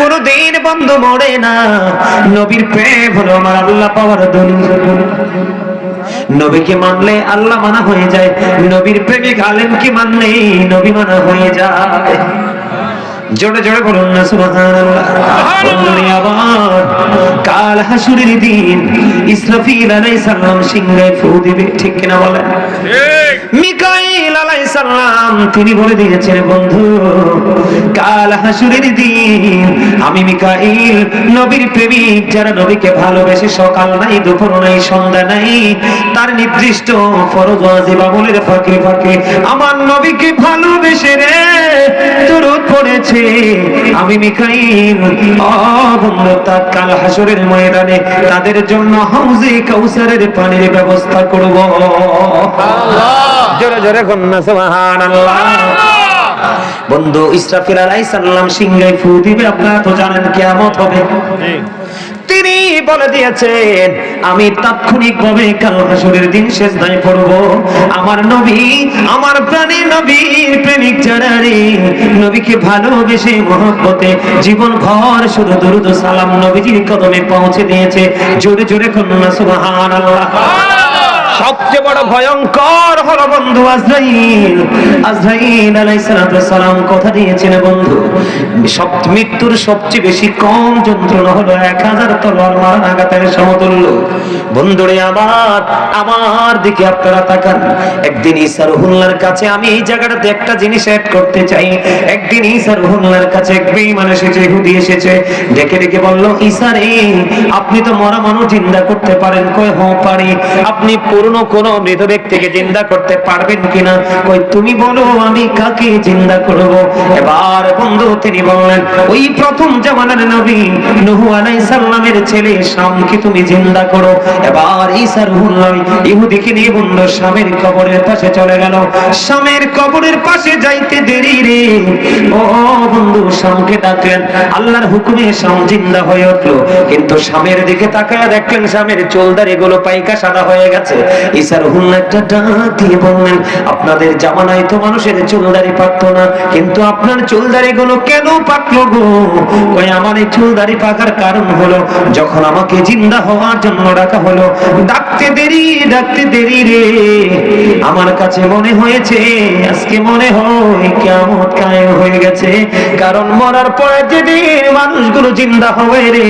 কোনো দিন বন্ধ মরে না। নবীর প্রেম হলো আমার আল্লাহ পাওয়ার দলিল নবীকে মানলে আল্লাহ মানা হয়ে যায়। নবীর প্রেমিক আলেম কি মানলে নবী মানা হয়ে যায়। জোরে জোরে বলুন না সুবহানাল্লাহ। আবার কাল হাসুরের দিন ইসরাফিল আলাইহিস সালাম সিংহায় ফু দিবে ঠিক কিনা বলেন? মিকাইল তিনি বলে দিয়েছেন বন্ধু কাল হাসুরের দিন আমি মিকাইল নবীর প্রেমিক যারা নবীকে ভালোবেসে সকাল নাই দুপুর নাই সন্ধ্যা নাই তার নির্দিষ্ট ফরজ আমলের ফাঁকে ফাঁকে আমার নবীকে ভালোবেসে রে দরুদ পড়েছে। আমি মিকাইল ও বন্ধু তাৎকাল হাসরের ময়দানে তাদের জন্য হাউজে কাউসারের পানির ব্যবস্থা করব। জোরে জোরে কন্যা সুবহানাল্লাহ। বন্ধু ইসরাফিল আলাইহিস সালাম সিংহায় ফু দিবে আপনারা তো জানেন কিয়ামত হবে। তিনি বলে দিয়েছেন আমি তাৎক্ষণিক ভাবে কাল হাসরের দিন শেষ নাই পড়ব। আমার নবী আমার প্রাণী নবীর প্রেমিক যারা নবীকে ভালোবেসে মহব্বতে জীবন ভর শুধু দরুদ সালাম নবীজির কদমে পৌঁছে দিয়েছে। জোরে জোরে কন্যা সুবহানাল্লাহ। সবচেয়ে বড় ভয়ঙ্কর হলো বন্ধু আজরাইল। আজরাইল আলাইহিস সালাম কথা দিয়েছেন বন্ধু, সব মৃত্যুর সবচেয়ে বেশি কম যন্ত্রণা হলো এক হাজার তলোয়ার মারান আঘাতের সমতুল্য। বন্ধুরে, আবার আমার দিকে আপনারা তাকান। একদিন ঈসা রুহুল্লাহর কাছে আমি এই জায়গাটাতে একটা জিনিস অ্যাড করতে চাই। একদিন ঈসা রুহুল্লাহর কাছে এক বেঈমান এসেছে, ইহুদি এসেছে, ডেকে ডেকে বলল, ঈসা রে, আপনি তো মরা মানুষ, জিন্দা করতে পারেন। কই হ্যাঁ পারি। আপনি পুরনো কোন মৃত ব্যক্তিকে জিন্দা করতে পারবেন কিনা? কই, তুমি বলো, আমি কাকে জিন্দা করব? এবার বন্ধু, তিনি বললেন, ওই প্রথম জামানার নবী নূহ আলাইহিস সালামের ছেলে শামকে তুমি জিন্দা করো। এবার ঈসা রুহুল্লাহ ইহুদিকে নিয়ে বন্ধু, শামের কবরের পাশে চলে গেল। শামের কবরের পাশে যাইতে দেরি রে। ও বন্ধু, শামকে ডাকলেন, আল্লাহর হুকুমে শাম জিন্দা হয়ে উঠল। কিন্তু শামের দিকে তাকায় দেখলেন, শামের চুলদারি গুলো পাইকা সাদা হয়ে গেছে। হুল্লা একটা ডাক দিয়ে বললেন, আপনাদের জামানায় তো মানুষের চুলদারি পাকতো না, কিন্তু আপনার চুলদারি গুলো কেন পাকলো গো? কই, আমার এই চুলদারি পাকার কারণ হলো, যখন আমাকে জিন্দা হওয়ার জন্য ডাকা হলো, ডাকতে দেরি ডাকতে দেরি রে। আমার কাছে মনে হয়েছে, আজকে মনে হয় কিয়ামত কায়েম হয়ে গেছে, কারণ মরার পরে যেদিন মানুষগুলো জিন্দা হবে রে,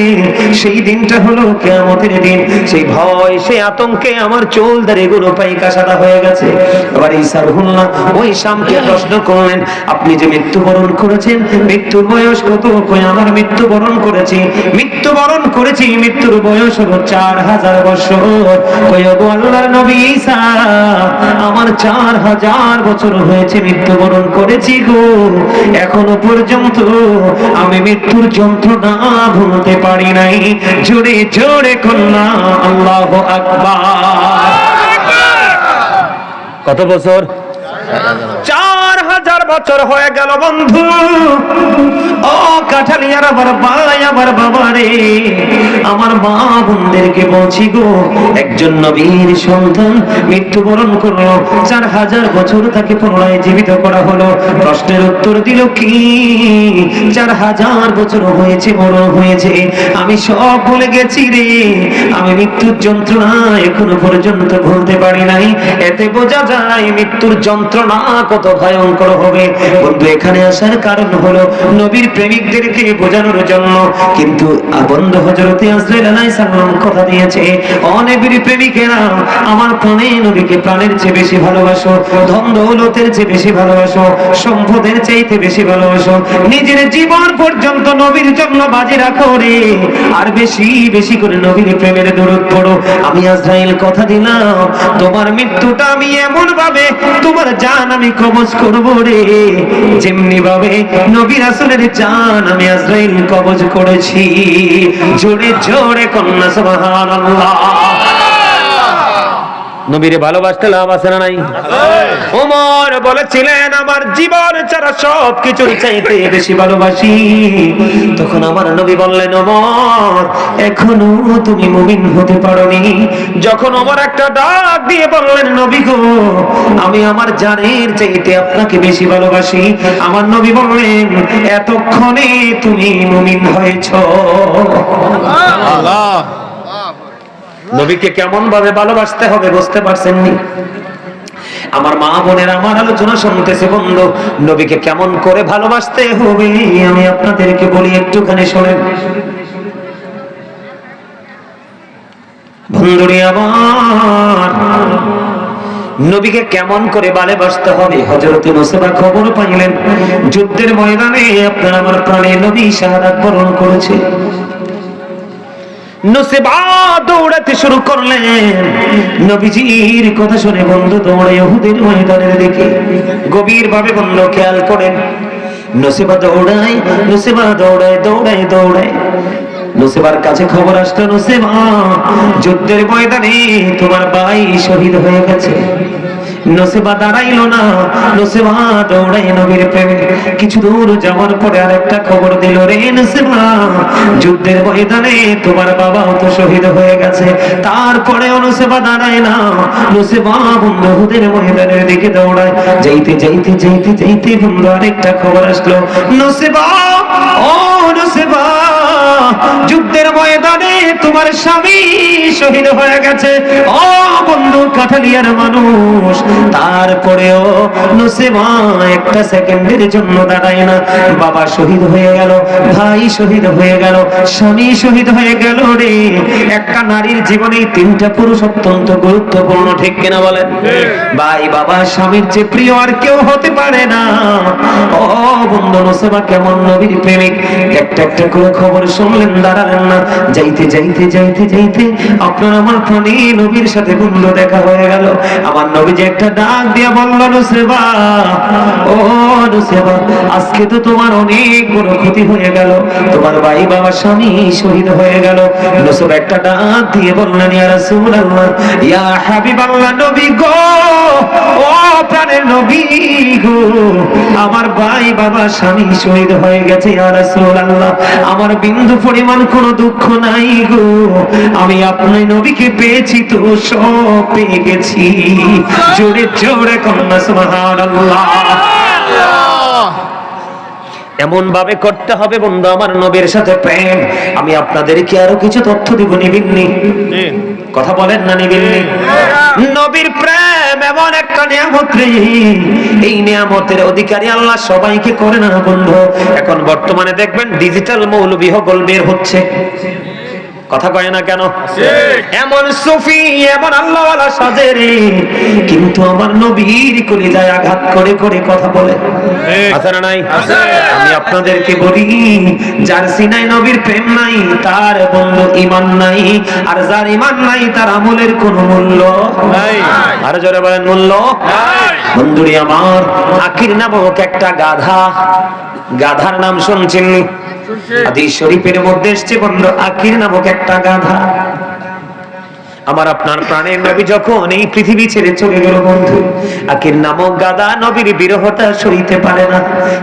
সেই দিনটা হলো কিয়ামতের দিন। সেই ভয়, সেই আতঙ্কে আমার চুল দাড়ি গুলো পাইকা সাদা হয়ে গেছে। আবার ঈসা রুহুল্লাহ ওই শামকে প্রশ্ন করলেন, আপনি যে মৃত্যুবরণ করেছেন, মৃত্যুর বয়স কত? কই, আমার মৃত্যুবরণ করেছি। মৃত্যুবরণ করেছি, মৃত্যুর বয়স হলো চার হাজার বছর। কই ওগো আল্লাহর নবী ঈসা, আমার চার হাজার বছর হয়েছে মৃত্যুবরণ করেছি গো। এখনও পর্যন্ত আমি মৃত্যুর যন্ত্রণা ভুলতে পারি নাই। জোরে জোরে কন্যা, আল্লাহ আকবার। কত বছর? বছর হয়ে গেল বন্ধু। ও কাঠালিয়ার আবার ভাই আবার বাবা রে। আমার মা বোনদেরকে বলছি গো, একজন নবীর সন্তান মৃত্যুবরণ করল। চার হাজার বছর তাকে পুনরায় জীবিত করা হলো। প্রশ্নের উত্তর দিল কি? চার হাজার বছর হয়েছে, বড় হয়েছে। আমি সব ভুলে গেছি রে। আমি মৃত্যুর যন্ত্রণা এখনও পর্যন্ত ভুলতে পারি নাই। এতে বোঝা যায় মৃত্যুর যন্ত্রণা কত ভয়ঙ্কর হবে। বন্ধু, এখানে আসার কারণ হলো নবীর প্রেমিকদেরকে বোঝানোর জন্য। কিন্তু বন্ধু হজরতে আজরাইল আলাইহিস সালাম কথা দিয়েছে অনেকের প্রেমিকেরা, আমার প্রাণে নবীকে প্রাণের চেয়ে বেশি ভালোবাসো, ধন দৌলতের চেয়ে বেশি ভালোবাসো, সম্পদের চাইতে বেশি ভালোবাসো, নিজের জীবন পর্যন্ত নবীর জন্য বাজি রাখো রে। আর বেশি বেশি করে নবীর প্রেমের দূরত পড়ো। আমি আজরাইল কথা দিলাম, তোমার মৃত্যুটা আমি এমন ভাবে তোমার জান আমি কবজ করব রে। যেমনি ভাবে নবী আসলের জান আমি আজরাইল কবজ করেছি। জোরে জোরে কন্যা সুবহানাল্লাহ। নবীরে ভালোবাসতে লাভ আছে না নাই? ওমর বলেছিলেন আমার জীবন ছাড়া সব কিছুর চাইতে বেশি ভালোবাসি। তখন আমার নবী বললেন ওমর এখনও তুমি মুমিন হতে পারোনি। যখন ওমর একটা ডাক দিয়ে বললেন নবী গো আমি আমার জানের চাইতে আপনাকে বেশি ভালোবাসি। আমার নবী বললেন এতক্ষণে তুমি মুমিন হয়েছ। আল্লাহ। নবীকে কেমন ভাবে ভালোবাসতে হবে বুঝতে পারছেন নি আমার মা বোনের, আমার আলোচনা শুনতেছে বন্ধু, নবীকে কেমন করে ভালোবাসতে হবে আমি আপনাদেরকে বলি একটুখানি শোনেন। বন্ধুরে আমার, নবীকে কেমন করে ভালোবাসতে হবে? হযরত মুসাফা খবর পাইলেন, যুদ্ধের ময়দানে আপনার আমার প্রাণে নবী শাহাদাত বরণ করেছে। নসিবা দৌড়াতে শুরু করলেন। কথা শুনে বন্ধু ময়দানের খেয়াল করেন। নসিবা দৌড়ায় নসিবা দৌড়ায় দৌড়ায় দৌড়ায়। নসিবার কাছে খবর আসলো নসিবা, যুদ্ধের ময়দানে তোমার ভাই শহীদ হয়ে গেছে। নসিবা দাঁড়াইলো না, নসিবা দৌড়াই নবীর প্রেমে। কিছু দূর যাওয়ার পরে আরেকটা খবর দিল, রে নসিবা, যুদ্ধের ময়দানে তোমার বাবাও তো শহীদ হয়ে গেছে। তারপরে নসেবা দাঁড়ায় না, নসিবা বন্ধুদের ময়দানের দিকে দৌড়ায়। যাইতে যাইতে যাইতে যাইতে বন্ধু আরেকটা খবর আসলো, নসেবা, ও নসিবা, যুদ্ধের ময়দানে তোমার স্বামী শহীদ হয়ে গেছে। ও বন্ধু কাঠালিয়ার মানুষ তারপরেও নসিবা একটা সেকেন্ডের জন্য দাঁড়ায় না। বাবা শহীদ হয়ে গেল, ভাই শহীদ হয়ে গেল, স্বামী শহীদ হয়ে গেল রে। একটা নারীর জীবনে তিনটা পুরুষ অত্যন্ত গুরুত্বপূর্ণ, ঠিক কিনা বলেন? ভাই, বাবা, স্বামীর যে প্রিয় আর কেউ হতে পারে না। ও বন্ধু নসিবা কেমন নবীর প্রেমিক? একটা একটা করে খবর শুনলেন, দাঁড়ালেন না। যাইতে যাইতে যাইতে যাইতে আপনার আমার প্রাণী নবীর সাথে বন্ধু দেখা হয়ে গেল। আমার নবী যে একটা ডাক দিয়ে বলল নুসেবা ও নুসেবা আজকে তো তোমার অনেক বড় ক্ষতি হয়ে গেল। তোমার ভাই বাবা স্বামী শহীদ হয়ে গেল। নুসেবা একটা ডাক দিয়ে বললেন, ইয়া রাসূলুল্লাহ, ইয়া হাবিবাল্লাহ, নবী গো, ও প্রাণের নবী গো, আমার ভাই বাবা স্বামী শহীদ হয়ে গেছে, ইয়া রাসূলুল্লাহ। আমার বিন্দু পরিমাণ কোনো দুঃখ নাই গো আমি আপনার নবীকে পেয়েছি তো সব পেয়ে গেছি। জোরে জোরে কন্যা সুবহানাল্লাহ। এমন ভাবে করতে হবে বন্ধু আমার নবীর সাথে প্রেম। আমি আপনাদেরকে আরও কিছু তথ্য দিব নিবিন্নি কথা বলেন না নিবিন্নি নবীর প্রেম এমন একটা নিয়ামত রে। এই নিয়ামতের অধিকারী আল্লাহ সবাইকে করে না বন্ধু। এখন বর্তমানে দেখবেন ডিজিটাল মৌলবী হগল বের হচ্ছে। কথা কয় না কেন? এমন সুফি এমন আল্লাহওয়ালা সাজে রে কিন্তু আমার নবীর কলিজায় আঘাত করে করে কথা বলে। আছে না নাই? আমি আপনাদেরকে বলি যার সিনাই নবীর প্রেম নাই তার বন্ধু ইমান নাই আর যার ইমান নাই তার আমলের কোনো মূল্য নাই। আর জোরে বলেন মূল্য বন্ধুরি আমার আকির নামক একটা গাধা গাধার নাম শুনছেন হাদিস শরীফের মধ্যে এসছে বন্ধু আকির নামক একটা গাধা। আমার আপনার প্রাণের নবী যখন এই পৃথিবী ছেড়ে চলে গেল, বন্ধু আকির নামক গাদা নবীর বিরহটা সইতে পারে না।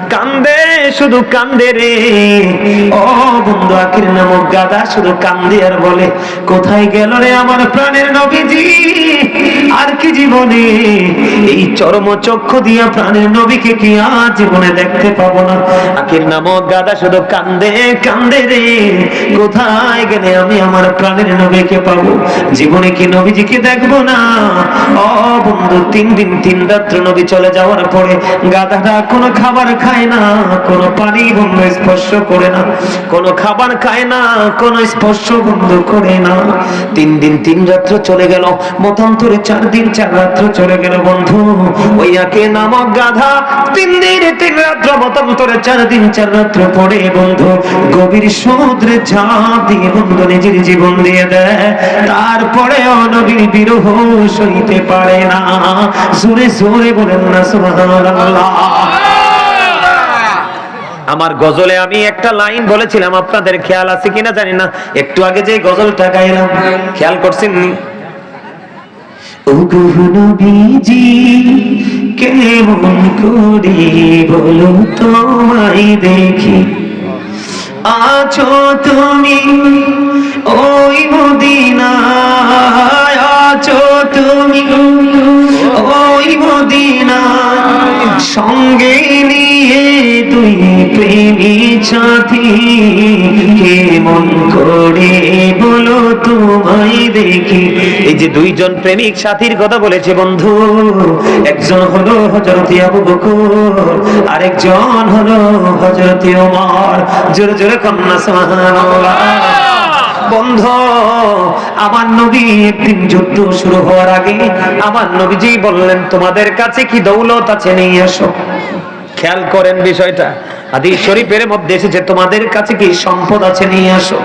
কান্দে, শুধু কান্দে রে। ও বন্ধু আকির নামক গাদা শুধু কান্দে আর বলে, কোথায় গেল রে আমার প্রাণের নবীজি? আর কি জীবনে? এই চরম চক্ষু দিয়া প্রাণের নবীকে কি আর জীবনে দেখতে পাবো না? আকির নামক গাদা শুধু কান্দে কান্দে রে। কোথায় গেলে আমি আমার প্রাণের নবীকে পাবো? জীবনে কি নবীজিকে দেখব না? ও বন্ধু, তিন দিন, তিন রাত্র নবী চলে যাওয়ার পরে গাধাটা কোনো খাবার খায় না, কোনো পানি বন্ধু স্পর্শ করে না, কোনো খাবার খায় না, কোনো স্পর্শ বন্ধ করে না। তিন দিন, তিন রাত্র চলে গেল, মতান্তরে চার দিন, চার রাত্র চলে গেল বন্ধু। ওই একে নামক গাধা তিন দিন, তিন রাত্র, মতান্তরে চার দিন, চার রাত্র পরে বন্ধু। গভীর সমুদ্রে ঝাঁপ দিয়ে বন্ধু নিজের জীবন দিয়ে দেয়। তারপরে নবীর বিরহ সইতে পারে না। জোরে জোরে বলেন না, সুবহানাল্লাহ। আমার গজলে আমি একটা লাইন বলেছিলাম, আপনাদের খেয়াল আছে কিনা জানি না, একটু আগে যে গজলটা গাইলাম, খেয়াল করছেন? কেমন করে বলো তোমায় দেখি। আছো তুমি ওই মদিনায়, আছো তুমি ওই মদিনায়। সঙ্গে নিয়ে তুই প্রেমী সাথী কেমন করে বলো? তোমায় দেখি। এই যে দুইজন প্রেমিক সাথীর কথা বলেছে বন্ধু, একজন হলো আবু বকর আরেকজন হলো ওমর। জোরে জোরে সুবহানাল্লাহ। বন্ধ, আমার নবী একদিন যুদ্ধ শুরু হওয়ার আগে আমার নবীজি বললেন, তোমাদের কাছে কি দৌলত আছে? খেয়াল করেন বিষয়টা। আদি শরীফের মধ্যে এসেছে, তোমাদের কাছে কি সম্পদ আছে? নিয়ে আসো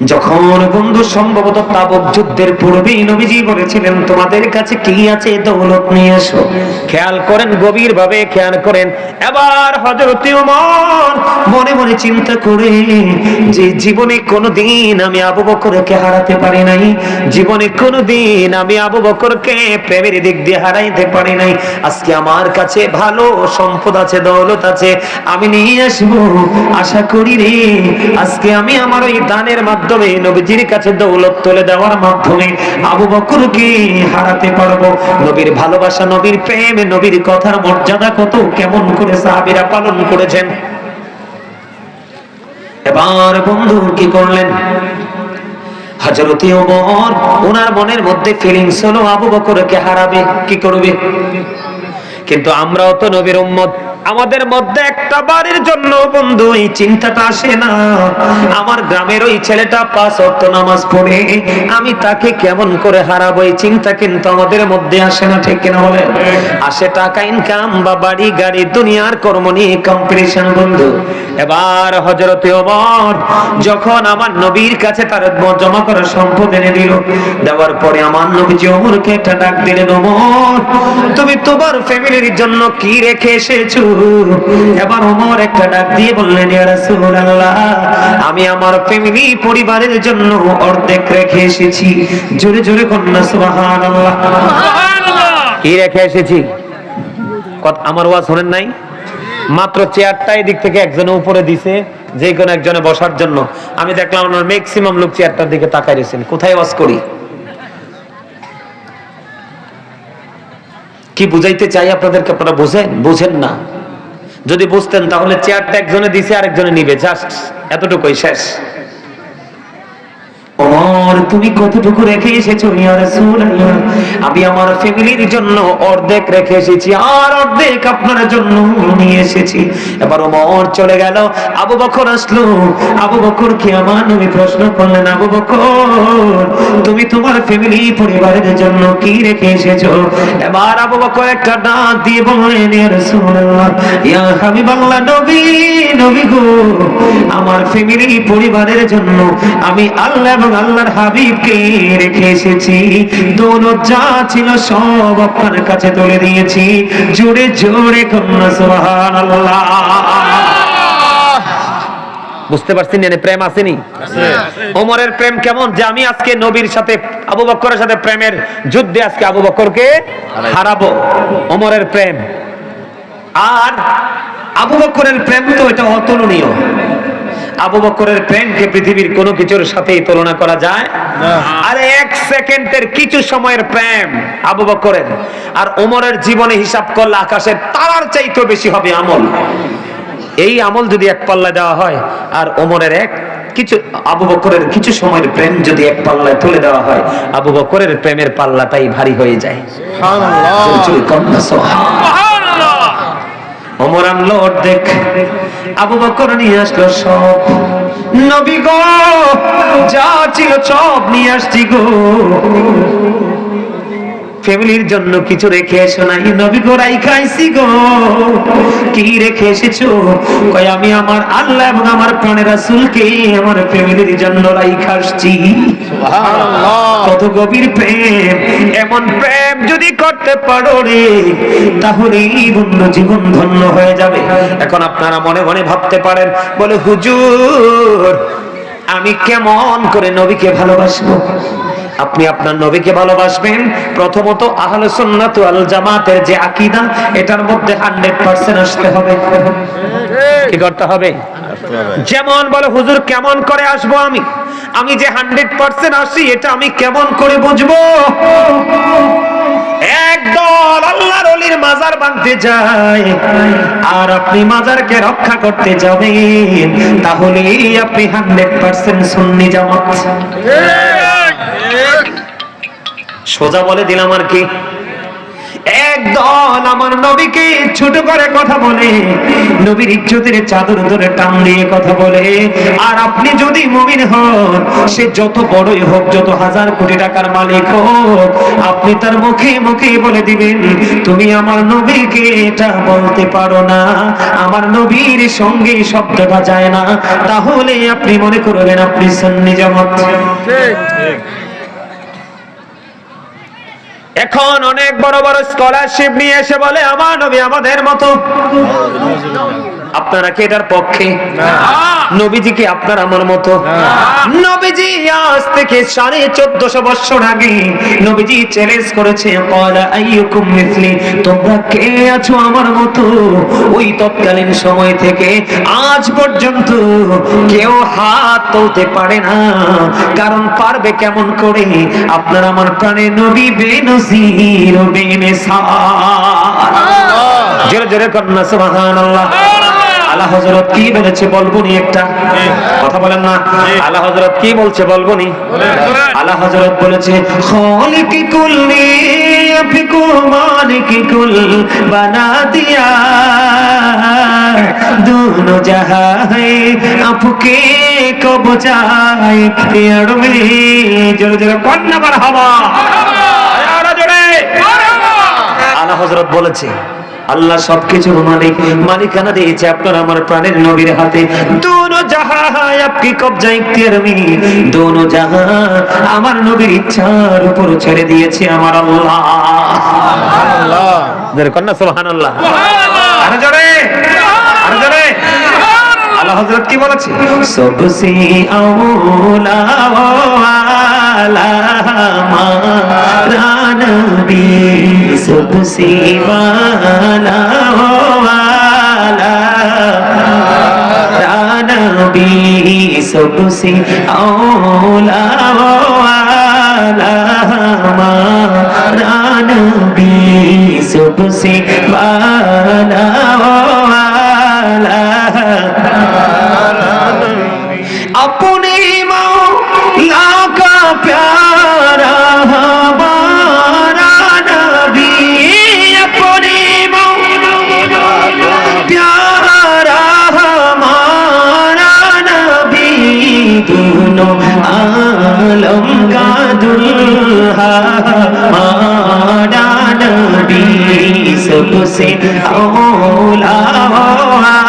যখন বন্ধু সম্ভবত তাবক যুদ্ধের পূর্বেই নবীজি বলেছিলেন, তোমাদের কাছে কি আছে? দৌলত নিয়ে এসো। খেয়াল করেন গভীর ভাবে খেয়াল করেন। এবার হযরত ওমর মনে মনে চিন্তা করে যে, জীবনে কোনোদিন আমি আবু বকরকে হারাতে পারি নাই। জীবনে কোনোদিন আমি আবু বকরকে প্রেমের দিক দিয়ে হারাইতে পারি নাই। আজকে আমার কাছে ভালো সম্পদ আছে, দৌলত আছে। আমি নিয়ে আসব। আশা করি রে, আজকে আমি আমার ওই দানের মাধ্যমে নবীজির কাছে দৌলত তুলে দেওয়ার মাধ্যমে আবু বকরকে হারাতে পারব? নবীর ভালোবাসা, নবীর প্রেম, নবীর কথার মর্যাদা কত? কেমন করে সাহাবীরা পালন করেছেন? এবার বন্ধু কি করলেন? হজরতি ওমর, ওনার মনের মধ্যে ফিলিংস হলো আবু বকরকে হারাবে, কি করবে? কিন্তু আমরাও তো নবীর উম্মত। আমাদের মধ্যে একটা বাড়ির জন্য বন্ধু, এই চিন্তাটা আসে না। আমার গ্রামের ওই ছেলেটা পাঁচ অক্ট নামাজ পড়ে, আমি তাকে কেমন করে হারাবো, এই চিন্তা কিন্তু আমাদের মধ্যে আসে না, ঠিক কিনা বলে আসে টাকা ইনকাম বা বাড়ি, গাড়ি, দুনিয়ার কর্ম নিয়ে কম্পিটিশন বন্ধু। এবার হজরতে ওমর যখন আমার নবীর কাছে তার জমা করা সম্পদ এনে দিল, দেওয়ার পরে আমার নবীজি ওমরকে একটা ডাক দিলেন, ওমর, তুমি তোমার ফ্যামিলির জন্য কি রেখে এসেছ? এবার ওমর একটা ডাক দিয়ে বললেন ইয়া রাসূলুল্লাহ আমি আমার ফ্যামিলি পরিবারের জন্য অর্ধেক রেখে এসেছি। জোরে জোরে কন্যা সুবহানাল্লাহ। কি রেখে এসেছি? কত- আমার ওয়াজ শোনেন নাই? মাত্র চেয়ারটা দিক থেকে একজনে উপরে দিছে যে কোনো একজনে বসার জন্য। আমি দেখলাম আমার ম্যাক্সিমাম লোক চেয়ারটার দিকে তাকাই রয়েছেন। কোথায় ওয়াজ করি? কি বুঝাইতে চাই আপনাদেরকে? আপনারা বুঝেন? বুঝেন না। যদি বুঝতেন তাহলে চেয়ারটা একজনে দিছে আরেকজনে নিবে জাস্ট এতটুকুই শেষ। ওমর তুমি কতটুকু রেখে এসেছ আমি আমার ফ্যামিলির জন্য অর্ধেক রেখে এসেছি, আর অর্ধেক আপনার জন্য নিয়ে এসেছি। এবার ওমর চলে গেল, আবু বকর আসলো। আবু বকর কি আমার নবী প্রশ্ন করলেন, আবু বকর, তুমি তোমার ফ্যামিলি, পরিবারের জন্য কি রেখে এসেছ? এবার আবু বকর একটা ডাক দিয়ে বললেন, ইয়া রাসূলুল্লাহ নবী নবী গো, আমার ফ্যামিলি, পরিবারের জন্য আমি আল্লাহ এবং আল্লাহর হাবিবকে রেখে এসেছি। দৌলত যা ছিল সব আপনার কাছে তুলে দিয়েছি। জোরে জোরে কন্যা সুবহানাল্লাহ। বুঝতে পারছেন না প্রেম আসেনি? ওমরের প্রেম কেমন? যে আমি আজকে নবীর সাথে আবু বক্করের সাথে প্রেমের যুদ্ধে আজকে আবু বক্করকে হারাবো। ওমরের প্রেম। আর আবু বক্করের প্রেম তো এটা অতুলনীয়। আবু বক্করের প্রেমকে পৃথিবীর কোনো কিছুর সাথেই তুলনা করা যায় আরে এক সেকেন্ডের কিছু সময়ের প্রেম আবু বক্করের আর ওমরের জীবনে হিসাব করলে আকাশের তারার চাইতে বেশি হবে আমল। এই আমল যদি এক পাল্লায় দেওয়া হয় আর ওমরের এক কিছু আবু বকরের কিছু সময়ের প্রেম যদি এক পাল্লায় তুলে দেওয়া হয় আবু বকরের প্রেমের পাল্লাটাই ভারী হয়ে যায়। ওমর আনলো অর্ধেক। আবু বকর নিয়ে আসলো সব। নবী গো যা ছিল সব নিয়ে আসছি গো। ফ্যামিলির জন্য কিছু রেখে এসো নাই। নবী গো রাই খাইছি গো। কি রেখে এসেছ? কই আমি আমার আল্লাহ এবং আমার প্রাণের রাসূলকে আমার ফ্যামিলির জন্য রাই খাসছি কত গভীর প্রেম। এমন প্রেম যদি করতে পারো রে তাহলে বন্ধু জীবন ধন্য হয়ে যাবে। এখন আপনারা মনে মনে ভাবতে পারেন বলে হুজুর আমি কেমন করে নবীকে ভালোবাসবো? আপনি আপনার নবীকে ভালোবাসবেন। প্রথমত আহলে সুন্নাত ওয়াল জামাতের যে আকীদা এটার মধ্যে 100% আসতে হবে। কি করতে হবে? যেমন বলে হুজুর কেমন করে আসব আমি? আমি যে 100% আসি এটা আমি কেমন করে বুঝব? একদল আল্লাহর অলির মাজার ভাঙতে যায়। আর আপনি মাজারকে রক্ষা করতে যাবেন তাহলে আপনি হান্ড্রেড পার্সেন্ট সুন্নি জামাত। সোজা বলে দিলাম আর কি। একদল আমার নবীকে ছোট করে কথা বলে, নবীর ইজ্জতের চাদর ধরে টান দিয়ে কথা বলে। আর আপনি যদি মুমিন হন, সে যত বড়ই হোক, যত হাজার কোটি টাকার মালিক হোক, আপনি তার মুখে মুখে বলে দিবেন, তুমি আমার নবীকে এটা বলতে পারো না, আমার নবীর সঙ্গে শব্দটা যায় না। তাহলে আপনি মনে করবেন, আপনি সন্নি জামাত। এখন অনেক বড় বড় স্কলারশিপ নিয়ে এসে বলে আমার নবী আমাদের মতো। আপনারা কি এটার পক্ষে? নবীজি কি আপনার আমার মতো? নবীজি আজ থেকে সাড়ে চোদ্দশো বছর আগে নবীজি চ্যালেঞ্জ করেছে তোমরা কে আছো আমার মতো? ওই তৎকালীন সময় থেকে আজ পর্যন্ত কেউ হাত তুলতে পারে না। কারণ পারবে কেমন করে? আপনার আমার প্রাণে নবী বেনজির বেনেসার জোরে জোরে কন্যা সুবহানাল্লাহ। আল্লাহ হযরত কি বলেছে বলবো নি একটা কথা বলেন না আল্লাহ হযরত কি বলছে বলবো নি আল্লাহ হযরত বলেছে খালিকি কুল্লি আফিকু মালিকি কুল বানা দিয়া दोनों जहां है आपके कब जाए प्यार में জোরে জোরে কন্যা বার হওয়া আরো জোরে আলা হযরত বলেছে আল্লাহ সবকিছুর মালিক। মালিকানা দিয়েছে আপনার আমার প্রাণের নবীর হাতে। দোনো জাহাঁ আপকি কবজা ইখতিয়ার মে। দোনো জাহাঁ আমার নবীর ইচ্ছার উপর ছেড়ে দিয়েছে আমার আল্লাহ। আল্লাহ জোরে কন্যা সুবহানাল্লাহ। আরও জোরে। আরও জোরে। আল্লাহ হযরত কি বলেছে? সবসে মারা নবী। সবসে ওয়ালা ওয়ালা নবী সবসে আওলা ওয়ালা মারা নবী সবসে ওয়ালা हमारा नबी सबसे औला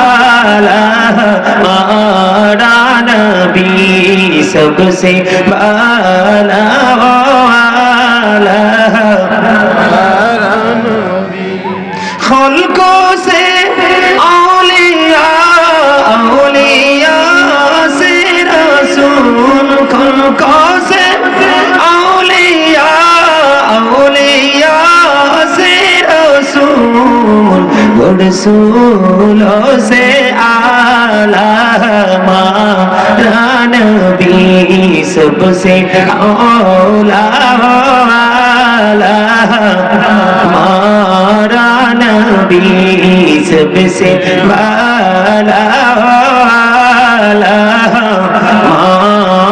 वाला हमारा नबी सबसे बाला রসুলো সে আলামানবী সবসে ওলা মারানবী সবসে বালা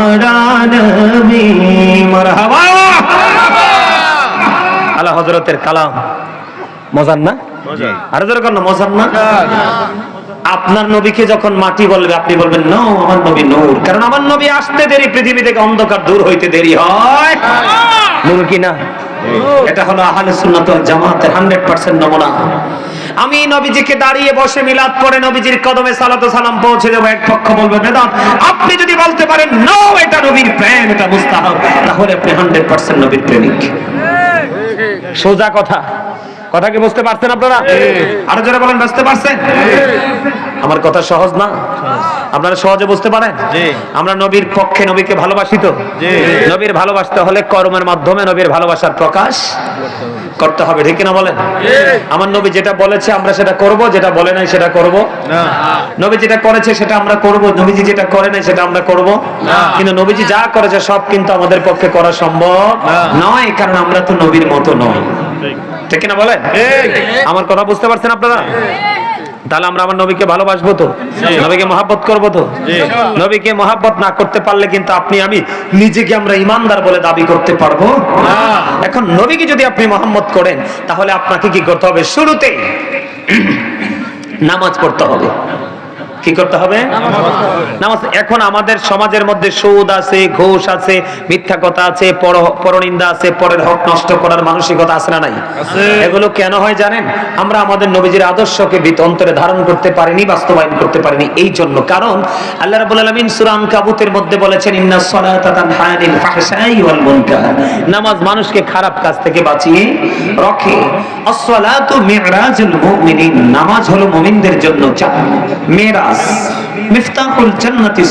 মারানবী মরহাবা! আলা হজরতের কালাম। মজান না? আরও জোরে কেন মজার না? আপনার নবীকে যখন মাটি বলবে আপনি বলবেন নো আমার নবী নূর। কারণ আমার নবী আসতে দেরি পৃথিবী থেকে অন্ধকার দূর হইতে দেরি হয়। নূর কি না? এটা হলো আহলে সুন্নাত ওয়াল জামাতের 100% নমুনা। আমি নবীজিকে দাঁড়িয়ে বসে মিলাদ পড়ে নবীজির কদমে সালাত ও সালাম পৌঁছে দেবো এক পক্ষ বলবে বেদাত আপনি যদি বলতে পারেন নো এটা নবীর প্রেম এটা মুস্তাহাব তাহলে আপনি 100% নবীর প্রেমিক। সোজা কথা। কথা কি বুঝতে পারছেন আপনারা? আরও জোরে বলেন বুঝতে পারছেন? আমার কথা সহজ না? আপনারা সহজে বুঝতে পারেন? আমরা নবীর পক্ষে নবীকে ভালোবাসি তো? নবীর ভালোবাসতে হলে কর্মের মাধ্যমে নবীর ভালোবাসার প্রকাশ করতে হবে ঠিক না বলেন? আমার নবী যেটা বলেছে আমরা সেটা করব যেটা বলে নাই সেটা করব। না। নবী যেটা করেছে সেটা আমরা করব। নবীজি যেটা করে নাই সেটা আমরা করব। না। কিন্তু নবীজি যা করেছে সব কিন্তু আমাদের পক্ষে করা সম্ভব নয় কারণ আমরা তো নবীর মতো নই। ঠিক। না বলেন? আমার কথা বুঝতে পারছেন আপনারা? তাহলে আমরা আমার নবীকে ভালোবাসবো তো? নবীকে মহাব্বত করব তো? নবীকে মহাব্বত না করতে পারলে কিন্তু আপনি আমি নিজেকে আমরা ইমানদার বলে দাবি করতে পারব। এখন নবীকে যদি আপনি মোহাম্মত করেন তাহলে আপনাকে কি করতে হবে? শুরুতে নামাজ পড়তে হবে। কি করতে হবে? নামাজ এখন আমাদের সমাজের মধ্যে সুদ আছে ঘুষ আছে মিথ্যা কথা আছে পরনিন্দা আছে পরের হক নষ্ট করার মানসিকতা আছে না নাই? আছে। এগুলো কেন হয় জানেন? আমরা আমাদের নবীজির আদর্শকে অন্তরে ধারণ করতে পারিনি বাস্তবায়ন করতে পারিনি এই জন্য। কারণ আল্লাহ রাব্বুল আলামিন সূরা আনকাবুতের মধ্যে বলেছেন ইন্নাস সালাতা তানহা আনিল ফাহশাই ওয়াল মুনকার। নামাজ মানুষকে খারাপ কাজ থেকে বাঁচিয়ে রাখে। As-সালাতু মি'রাজুল মুমিনিন নামাজ হলো মুমিনদের জন্য মিরাজ মিফতাহুল জান্নাতি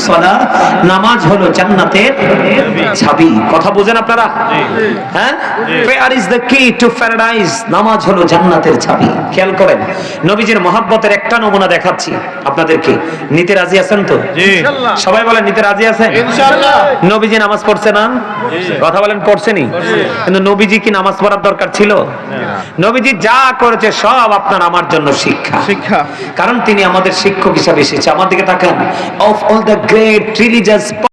নামাজ হলো জান্নাতের চাবি কথা বুঝেন আপনারা? হ্যাঁ? Prayer is the key to paradise নামাজ হলো জান্নাতের চাবি খেয়াল করেন নবীজির মহাব্বতের একটা নমুনা দেখাচ্ছি আপনাদেরকে। নিতে রাজি আছেন তো? সবাই বলেন নিতে রাজি আছেন ইনশাআল্লাহ নবীজি নামাজ পড়ছে না? কথা বলেন পড়ছেনি কিন্তু নবীজি কি নামাজ পড়ার দরকার ছিল? নবীজি যা করেছে সব আপনার আমার জন্য শিক্ষা। শিক্ষা। কারণ তিনি আমাদের শিক্ষক হিসাবে এসেছে। আমার দিকে তাকান। Of all the great religious